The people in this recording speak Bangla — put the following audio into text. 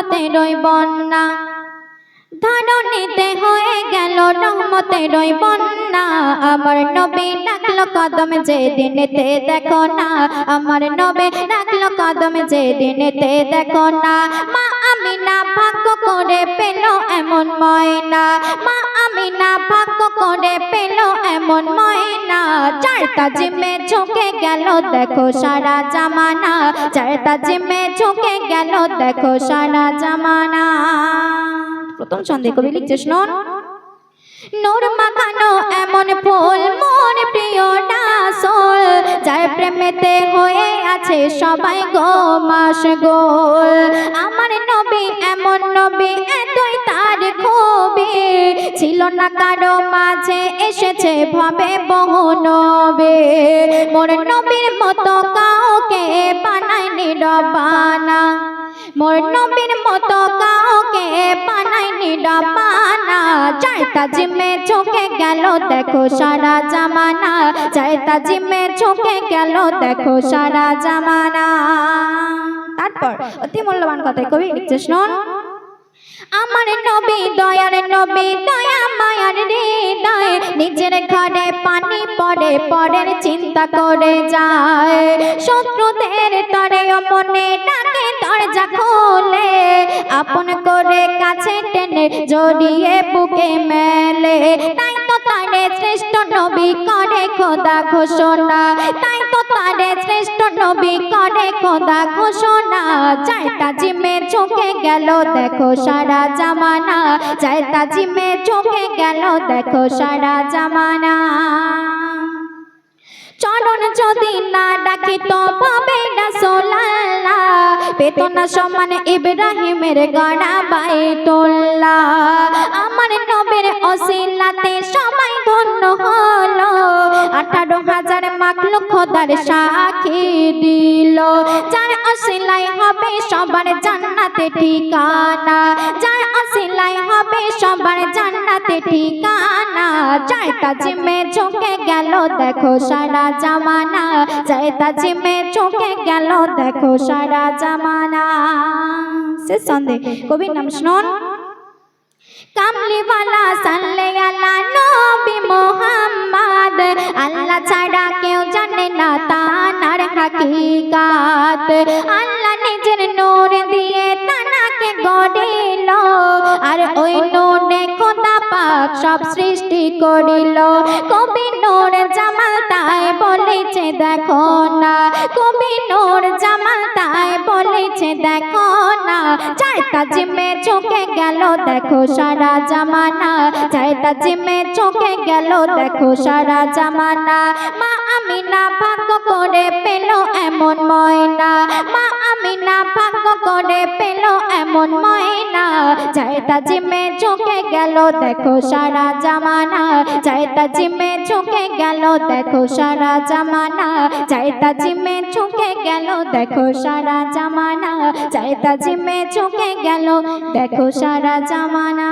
রহমতেরই বন্যা ধরণীতে হয়ে গেল রহমতেরই বন্যা আমার নবী ডাকলো কদম যে দিনেতে দেখো না। আমার নবী ডাকলো কদম যে দিনেতে দেখো না। মা আমি না ভাগ্য করে পেল এমন ময়না। মা আমি না ভাগ্য করে পেল এমন ময়না। চারটা জিমে ঝুঁকে গেল, দেখো সারা জামানা। চারটা জিমে ঝুঁকে গেল, দেখো সারা জামানা। প্রথম ছন্দে কবি লিখছে শুনুন। নোর মাখানো এমন ফুল, মোর প্রিয় ডাসল। যার প্রেমেতে হয়ে আছে সবাই গো মাস গোল আমার নবী, এমন নবী ছিল না কারও মাঝে এসেছে ভাবে বহু নবে মোর নবীর মতো কাউকে বানায়নি রবানা মোর নবীর মতো কাউকে বানায়নি রবানা চাইতা জিমে চোখে গেল, দেখো সারা জামানা। চাইতা জিমে চোখে গেল, দেখো সারা জামানা। তারপর, অতি মূল্যবান কথাই কবি শুনুন আমার নবী, দয়ার নবী, দয়া নিজের ঘরে পানি পড়ে, পরের চিন্তা করে যায়। শত্রুদের তরে মনে ডাকে, দরজা খোলে। আপন করে কাছে টেনে জড়িয়ে বুকে মেলে। শ্রেষ্ঠ নবী করে খোদা ঘোষণা। তাই তো তারে শ্রেষ্ঠ নবী করে খোদা ঘোষণা। চাইতা জিমে চোখে গেল, দেখো সারা জামানা। চাইতা জিমে চোখে গেল, দেখো সারা জামানা। চরণ যদি না ডাকি তো পাবে না সোলাল্লা পেত না সমান ইব্রাহিমের গড়া বাইতুল্লা আমার নবের অসিলাতে সবাই ধন্য। খোদার সাক্ষী দিল। যার অসিলাই হবে সবার জান্নাতে ঠিকানা। যার অসিলাই হবে সবার জান্নাতে ঠিকানা। চাইতা জিমে চোখে গেল, দেখো সারা জামানা। চাইতা জিমে চোখে গেল, দেখো সারা জামানা। সে সন্দেহ কবির নাম শুনুন। কামলিওয়ালা সাল্লে আলা হাকিকাত আল্লাহ নিজের নূর দিয়ে তানাকে গড়িল, আর ওই নূরে খোদা পাক সব সৃষ্টি করিল। কবি চাইতা জিমে চোখে গেল, দেখো সারা জামানা। চাইতা জিমে চোখে গেল, দেখো সারা জামানা। মা আমি না ভাগ্য করে পেল এমন ময়না। মা আমি না চাইতা জিমে চোখে গেল, দেখো সারা জামানা। চাইতা জিমে চোখে গেল, দেখো সারা জামানা। চাইতা জিমে চোখে গেল, দেখো সারা জামানা। চাইতা জিমে চোখে গেল, দেখো সারা জামানা।